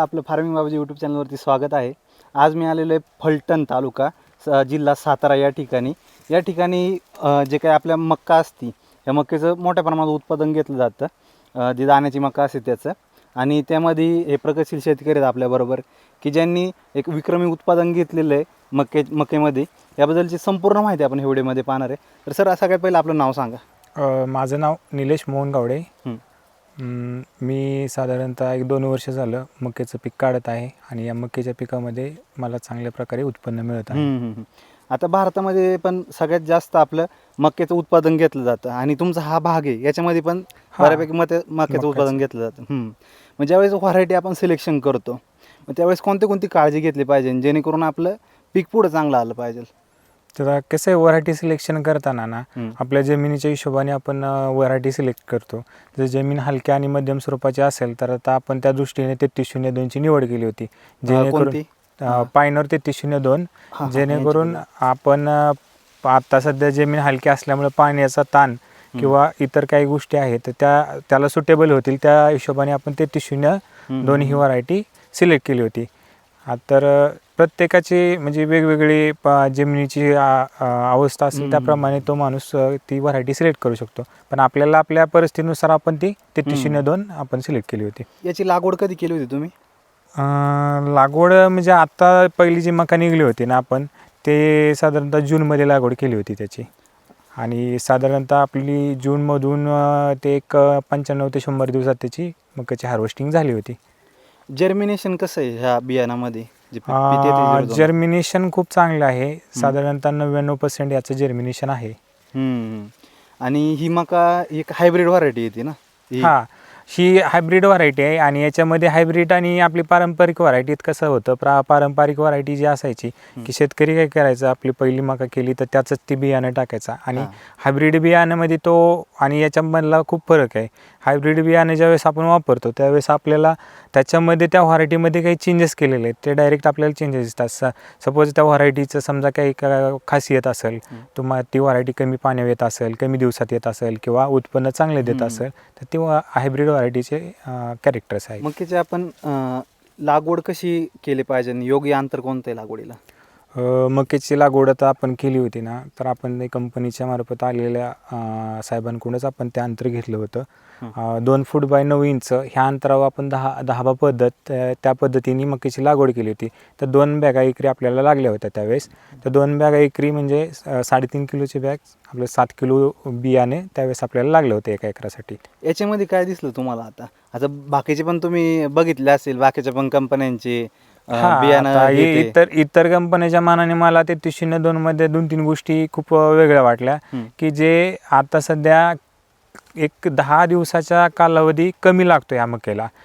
आपलं फार्मिंग बाबाजी यूट्यूब चॅनलवरती स्वागत आहे. आज मी आलेलो आहे फलटण तालुका स जिल्हा सातारा या ठिकाणी. या ठिकाणी जे काही आपल्या मक्का असती या मक्केचं मोठ्या प्रमाणात उत्पादन घेतलं जातं. जी दाण्याची मक्का असते त्याचं. आणि त्यामध्ये हे प्रगतशील शेतकरी आहेत आपल्याबरोबर की ज्यांनी एक विक्रमी उत्पादन घेतलेलं आहे मक्के मक्केमध्ये. याबद्दलची संपूर्ण माहिती आपण व्हिडिओमध्ये पाहणार आहे. तर सर सगळ्यात पहिलं आपलं नाव सांगा. माझं नाव निलेश मोहन गावडे. मी साधारणतः एक दोन वर्ष झालं मक्याचं पीक काढत आहे आणि या मक्याच्या पिकामध्ये मला चांगल्या प्रकारे उत्पन्न मिळत आहे हम्म, हम्म, हम्म. आता भारतामध्ये पण सगळ्यात जास्त आपलं मक्याचं उत्पादन घेतलं जातं आणि तुमचा हा भाग आहे याच्यामध्ये पण हा. बऱ्यापैकी मते मक्याचं मक्याचं. उत्पादन घेतलं जातं हम्म. मग ज्यावेळेस व्हरायटी आपण सिलेक्शन करतो मग त्यावेळेस कोणती कोणती काळजी घेतली पाहिजे जेणेकरून आपलं पीक पुढं चांगलं आलं पाहिजे तर कसं आहे व्हरायटी सिलेक्शन करताना ना. आपल्या जमिनीच्या हिशोबाने आपण व्हरायटी सिलेक्ट करतो. जर जमीन हलक्या आणि मध्यम स्वरूपाची असेल तर आता आपण त्या दृष्टीने तेहतीस शून्य दोनची निवड केली होती. जेणेकरून पायनोर तेहतीस शून्य दोन. जेणेकरून आपण आता सध्या जमीन हलकी असल्यामुळे पाण्याचा ताण किंवा इतर काही गोष्टी आहेत त्या त्याला सुटेबल होतील त्या हिशोबाने आपण तेहतीस शून्य दोन ही. व्हरायटी सिलेक्ट केली होती. तर प्रत्येकाची म्हणजे वेगवेगळी प- जमिनीची आ, आ, अवस्था असेल. त्याप्रमाणे तो माणूस अ, ती व्हरायटी सिलेक्ट करू शकतो. पण आपल्याला आपल्या परिस्थितीनुसार आपण ती तेहतीस. शून्य दोन आपण सिलेक्ट केली होती. याची लागवड कधी केली होती तुम्ही? अ, लागवड म्हणजे आता पहिली जी मका निघली होती ना आपण ते साधारणतः जूनमध्ये लागवड केली होती त्याची. आणि साधारणतः आपली जूनमधून अ, ते एक अ, पंच्याण्णव ते शंभर दिवसात त्याची मकाची हार्वेस्टिंग झाली होती. जर्मिनेशन कसं आहे ह्या बियाणामध्ये जे पी-? जर्मिनेशन खूप चांगलं आहे. साधारणतः नव्याण्णव पर्सेंट याचं जर्मिनेशन आहे. हम्म. आणि ही मका एक हायब्रिड व्हरायटी येते ना? ही- हा. ही हायब्रिड व्हरायटी आहे आणि याच्यामध्ये हायब्रिड आणि आपली पारंपरिक व्हरायटीत कसं होतं. प्रा पारंपरिक व्हरायटी जी असायची की शेतकरी काय करायचं? आपली पहिली मका केली तर त्याचंच ती बियाणं टाकायचं. आणि हा. हायब्रिड बियाण्यामध्ये तो आणि याच्यामधला खूप फरक आहे. हायब्रिड बियाणं ज्यावेळेस आपण वापरतो त्यावेळेस आपल्याला त्याच्यामध्ये त्या व्हरायटीमध्ये काही चेंजेस केलेले आहेत. ते डायरेक्ट आपल्याला चेंजेस दिसतात. सपोज त्या व्हरायटीचं समजा काही का- खासियत असेल तुम्हाला ती व्हरायटी कमी पाण्यावर येत असेल कमी दिवसात येत असेल किंवा उत्पन्न चांगले देत. असेल तर ते हायब्रिड व्हरायटीचे कॅरेक्टर्स आहेत. मक्याची आपण अं, लागवड कशी केली पाहिजे आणि योग्य अंतर कोणतं आहे लागवडीला? मक्याची लागवड आता आपण केली होती ना तर आपण कंपनीच्या मार्फत आलेल्या अ, साहेबांकडूनच आपण ते अंतर घेतलं होतं. अ, दोन फूट बाय नऊ इंच ह्या अंतरावर आपण दहा दहाबा पद्धत अ, त्या पद्धतीने मक्याची लागवड केली होती. तर दोन बॅगा एकरी आपल्याला लागल्या होत्या त्यावेळेस. तर दोन बॅगा एकरी म्हणजे अ, साडेतीन किलोची बॅग आपलं सात किलो बियाणे त्यावेळेस आपल्याला लागलं होतं एका एकरासाठी. याच्यामध्ये काय दिसलं तुम्हाला आता? आता बाकीचे पण तुम्ही बघितले असेल बाकीच्या पण कंपन्यांचे हा, बियाणं आता हे हे ते. इतर इतर कंपन्याच्या मानाने मला ते शून्य दोन मध्ये दोन तीन गोष्टी खूप वेगळ्या वाटल्या हम्म. की जे आता सध्या एक दहा दिवसाचा कालावधी कमी लागतो या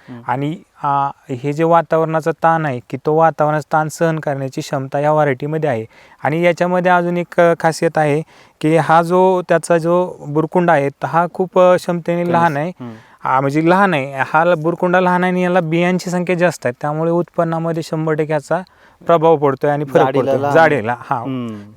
हम्म. आणि आ, हे जे वातावरणाचा ताण आहे की तो वातावरणाचा ताण सहन करण्याची क्षमता या व्हरायटीमध्ये आहे आणि याच्यामध्ये अजून एक अ, खासियत आहे की हा जो त्याचा जो बुरकुंड आहे हा खूप अ, क्षमतेने लहान आहे हम्म. हा म्हणजे लहान आहे. हा बुरकुंडा लहान आहे आणि याला बियांची संख्या जास्त आहे. त्यामुळे उत्पन्नामध्ये शंभर टक्के याचा प्रभाव पडतोय आणि फरक पडतो. जाडीला हा.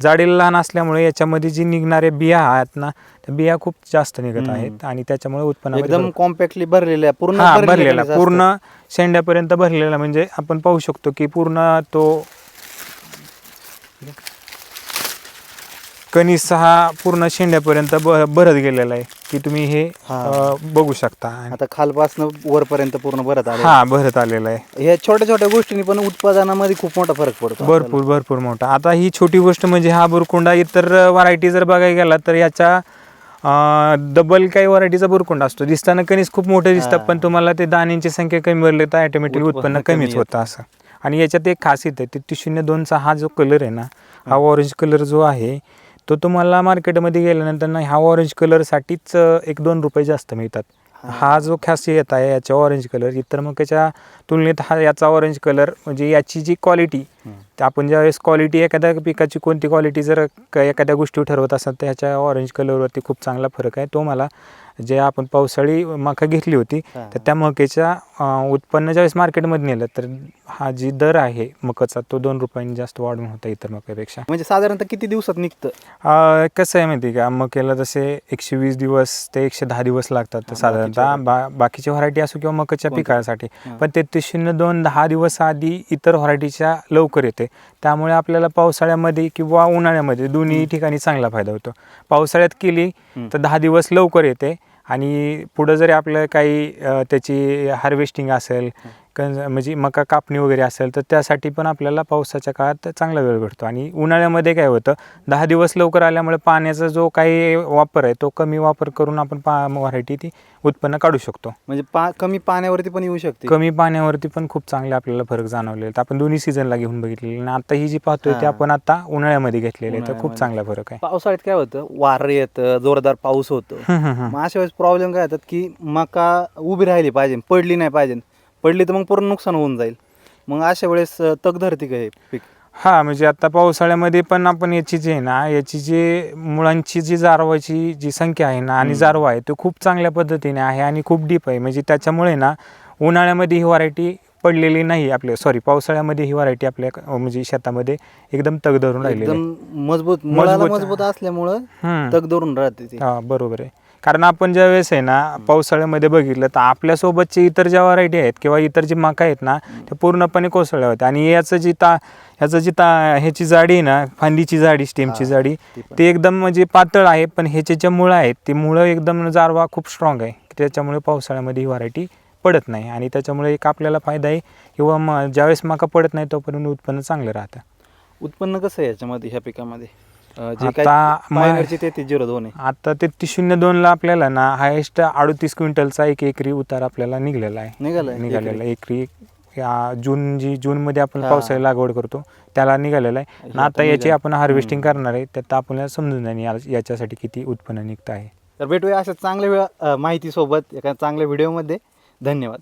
जाडीला लहान असल्यामुळे याच्यामध्ये जी निघणारे बिया आहेत ना त्या बिया खूप जास्त निघत. आहेत आणि त्याच्यामुळे उत्पन्नामध्ये एकदम कॉम्पॅक्टली भरलेल्या पूर्ण भरलेला पूर्ण शेंड्यापर्यंत भरलेला म्हणजे आपण पाहू शकतो की पूर्ण तो कणीस हा पूर्ण शेंड्यापर्यंत भरत गेलेला आहे. की तुम्ही हे हा. अ, बघू शकता. आता खालपासून वरपर्यंत पूर्ण भरत आले हा भरत आलेला आहे ह्या छोट्या छोट्या गोष्टींनी पण उत्पादनामध्ये खूप मोठा फरक पडतो भरपूर भरपूर मोठा आता ही छोटी गोष्ट म्हणजे हा बुरकुंडा इतर व्हरायटी जर बघायला गेला तर याच्या डबल काही व्हरायटीचा बुरकुंडा असतो दिसताना कणीस खूप मोठे दिसतात. पण तुम्हाला ते दाण्यांची संख्या कमी भरली तर ऑटोमॅटिक उत्पन्न उत्पन्न कमी कमीच. होतं असं आणि याच्यात एक खासियत आहे ते शून्य दोनचा हा जो कलर आहे ना हा ऑरेंज कलर जो आहे तो तुम्हाला मार्केटमध्ये गेल्यानंतर ना ह्या ऑरेंज कलरसाठीच एक दोन रुपये जास्त मिळतात. हा. जो खासियत आहे याच्या ऑरेंज कलर इतर मग त्याच्या तुलनेत हा याचा ऑरेंज कलर म्हणजे याची जी क्वालिटी तर आपण ज्यावेळेस क्वालिटी एखाद्या पिकाची कोणती क्वालिटी जर एखाद्या गोष्टी ठरवत असाल तर ह्याच्या ऑरेंज कलरवरती खूप चांगला फरक आहे. तो मला जे आपण पावसाळी मका घेतली होती तर त्या मकेच्या उत्पन्न ज्यावेळेस मार्केटमध्ये नेलं तर हा जी दर आहे मकाचा तो दोन रुपयांनी जास्त वाढून होता इतर मक्यापेक्षा. म्हणजे साधारणतः किती दिवसात निघतं? कसं आहे माहिती का? मकेला जसे एकशे वीस दिवस ते एकशे दहा दिवस लागतात साधारणतः बा बाकीची व्हरायटी असो किंवा मकाच्या? पिकासाठी. पण तेहतीस शून्य दोन दहा दिवस आधी इतर व्हरायटीच्या लवकर येते. त्यामुळे आपल्याला पावसाळ्यामध्ये किंवा उन्हाळ्यामध्ये दोन्ही ठिकाणी चांगला फायदा होतो. पावसाळ्यात केली. तर दहा दिवस लवकर येते आणि पुढं जरी आपलं काही त्याची हार्वेस्टिंग असेल कन म्हणजे मका कापणी वगैरे असेल तर त्यासाठी पण आपल्याला पावसाच्या काळात चांगला वेळ भेटतो. आणि उन्हाळ्यामध्ये काय होतं दहा दिवस लवकर आल्यामुळे पाण्याचा जो काही वापर आहे तो कमी वापर करून आपण पा व्हरायटी ती उत्पन्न काढू शकतो. म्हणजे पा कमी पाण्यावरती पण येऊ शकते. कमी पाण्यावरती पण खूप चांगले आपल्याला फरक जाणवलेले आहेत. आपण दोन्ही सीझनला घेऊन बघितलेले आणि आता ही जी पाहतोय ती. आपण आता उन्हाळ्यामध्ये घेतलेली आहे तर खूप. चांगला फरक आहे. पावसाळ्यात काय होतं वारं येतं जोरदार पाऊस होतो. अशा वेळेस प्रॉब्लेम काय येतात की मका उभी राहिली पाहिजे पडली नाही पाहिजे. पडली तर मग पूर्ण नुकसान होऊन जाईल मग अशा वेळेस अं, तग धरते का हे पीक हा म्हणजे आता पावसाळ्यामध्ये पण आपण याची जी आहे ना याची जी मुळांची जी जारवाची जी संख्या आहे ना आणि. जारवा आहे तो खूप चांगल्या पद्धतीने आहे आणि खूप डीप आहे म्हणजे त्याच्यामुळे ना उन्हाळ्यामध्ये ही व्हरायटी पडलेली नाही आपल्या सॉरी पावसाळ्यामध्ये ही व्हरायटी आपल्या म्हणजे शेतामध्ये एकदम तग धरून राहिलेली एकदम मजबूत मुळाला मजबूत. मजबूत असल्यामुळं हम्म. तग धरून राहते ती हा बरोबर आहे कारण आपण ज्या वेळेस आहे ना पावसाळ्यामध्ये बघितलं तर आपल्यासोबतचे इतर ज्या व्हरायटी आहेत किंवा इतर जी मका आहेत ना त्या पूर्णपणे कोसळल्या होत्या. आणि याचं जी ता ह्याचं जी ता ह्याची जाडी आहे ना फांदीची जाडी स्टेमची जाडी ती एकदम म्हणजे पातळ आहे पण ह्याचे जे मुळं आहेत ती मुळं एकदम जारवा खूप स्ट्रॉंग आहे. त्याच्यामुळे पावसाळ्यामध्ये ही व्हरायटी पडत नाही. आणि त्याच्यामुळे एक आपल्याला फायदा आहे किंवा मग ज्यावेळेस मका पडत नाही तोपर्यंत उत्पन्न चांगलं राहतं. उत्पन्न कसं आहे याच्यामध्ये ह्या पिकामध्ये? जे काय आता म- तेहतीस झिरो दोन आहे आता तेहतीस शून्य दोनला आपल्याला ना हायेस्ट अडतीस क्विंटलचा एक एकरी उतार आपल्याला निघलेला आहे निघालाय निघालेला. एकरी या जून जी जूनमध्ये आपण हा. पावसाळी लागवड करतो त्याला निघालेला आहे आणि आता आता याची निघालं. आपण हार्वेस्टिंग. करणार आहे त्यात आपल्याला समजून जाईल या- याच्यासाठी किती उत्पन्न निघतं आहे तर भेटूया अशा चांगल्या वेळा माहितीसोबत एका चांगल्या व्हिडिओमध्ये धन्यवाद